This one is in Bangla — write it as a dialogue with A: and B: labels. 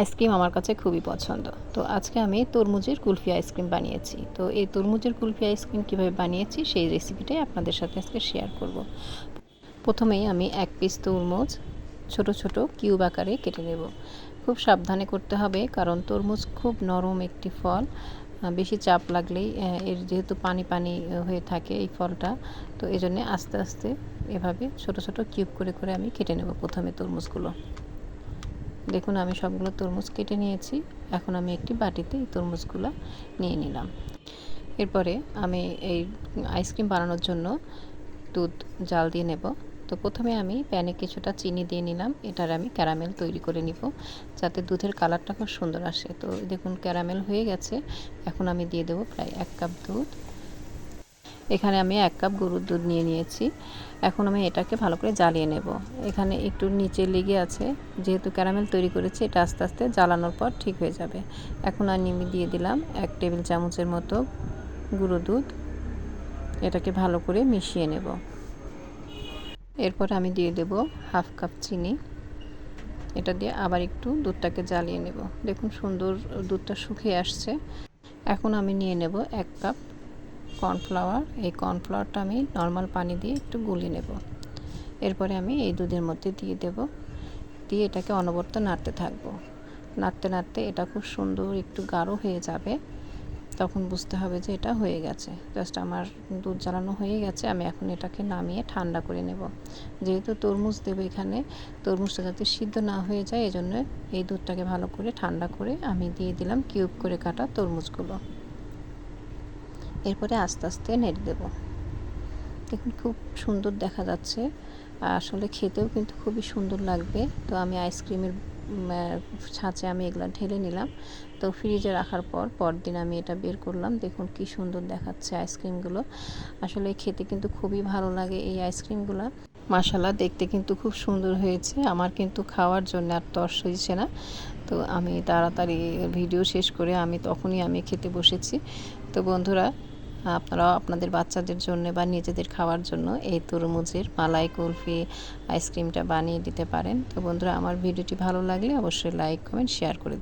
A: আইসক্রিম আমার কাছে খুবই পছন্দ। তো আজকে আমি তরমুজের কুলফি আইসক্রিম বানিয়েছি। তো এই তরমুজের কুলফি আইসক্রিম কীভাবে বানিয়েছি সেই রেসিপিটাই আপনাদের সাথে আজকে শেয়ার করব। প্রথমেই আমি এক পিস তরমুজ ছোট ছোট কিউব আকারে কেটে নেব। খুব সাবধানে করতে হবে কারণ তরমুজ খুব নরম একটি ফল। বেশি চাপ লাগলেই এর যেহেতু পানি পানি হয়ে থাকে এই ফলটা, তো এই জন্যে আস্তে আস্তে এভাবে ছোট ছোট কিউব করে করে আমি কেটে নেব প্রথমে তরমুজগুলো। দেখুন, আমি সবগুলো তরমুজ কেটে নিয়েছি। এখন আমি একটি বাটিতে এই তরমুজগুলো নিয়ে নিলাম। এরপরে আমি এই আইসক্রিম বানানোর জন্য দুধ, জাল দিয়ে নেব। তো প্রথমে আমি প্যানে কিছুটা চিনি দিয়ে নিলাম। এটার আমি ক্যারামেল তৈরি করে নিব, যাতে দুধের কালারটা খুব সুন্দর আসে। তো দেখুন, ক্যারামেল হয়ে গেছে। এখন আমি দিয়ে দেবো প্রায় এক কাপ দুধ। এখানে আমি এক কাপ গরুর দুধ নিয়ে নিয়েছি। এখন আমি এটাকে ভালো করে জ্বালিয়ে নেব। এখানে একটু নিচে লেগে আছে। যেহেতু ক্যারামেল তৈরি করেছি, এটা আস্তে আস্তে জ্বালানোর পর ঠিক হয়ে যাবে। এখন আমি দিয়ে দিলাম এক টেবিল চামচের মতো গুঁড়ো দুধ। এটাকে ভালো করে মিশিয়ে নেব। এরপর আমি দিয়ে দেব হাফ কাপ চিনি। এটা দিয়ে আবার একটু দুধটাকে জ্বালিয়ে নেব। দেখুন সুন্দর দুধটা শুকিয়ে আসছে। এখন আমি নিয়ে নেব এক কাপ কর্নফ্লাওয়ার। এই কর্নফ্লাওয়ারটা আমি নর্মাল পানি দিয়ে একটু গুলিয়ে নেব। এরপরে আমি এই দুধের মধ্যে দিয়ে দেব। দিয়ে এটাকে অনবরত নাড়তে থাকব। নাড়তে নাড়তে এটা খুব সুন্দর একটু গাঢ় হয়ে যাবে। তখন বুঝতে হবে যে এটা হয়ে গেছে। জাস্ট আমার দুধ জ্বালানো হয়ে গেছে। আমি এখন এটাকে নামিয়ে ঠান্ডা করে নেব। যেহেতু তরমুজ দেবো এখানে, তরমুজটা যাতে সিদ্ধ না হয়ে যায় এই জন্য এই দুধটাকে ভালো করে ঠান্ডা করে আমি দিয়ে দিলাম কিউব করে কাটা তরমুজগুলো। এরপরে আস্তে আস্তে নেড়ে দেব। দেখুন, খুব সুন্দর দেখা যাচ্ছে। আসলে খেতেও কিন্তু খুবই সুন্দর লাগবে। তো আমি আইসক্রিমের ছাঁচে আমি এগুলো ঢেলে নিলাম। তো ফ্রিজে রাখার পর পরদিন আমি এটা বের করলাম। দেখুন, কি সুন্দর দেখাচ্ছে আইসক্রিমগুলো। আসলে খেতে কিন্তু খুবই ভালো লাগে এই আইসক্রিমগুলো। মাসালা দেখতে কিন্তু খুব সুন্দর হয়েছে। আমার কিন্তু খাওয়ার জন্য আর তর্স হয়েছে না। তো আমি তাড়াতাড়ি ভিডিও শেষ করে আমি তখনই আমি খেতে বসেছি। তো বন্ধুরা আপনারাও আপনাদের বাচ্চাদের জন্য বা নিজেদের খাওয়ার জন্য এই তরমুজের মালাই, কুলফি আইসক্রিমটা বানিয়ে দিতে পারেন। তো বন্ধুরা, আমার ভিডিওটি ভালো লাগলে অবশ্যই লাইক কমেন্ট শেয়ার করে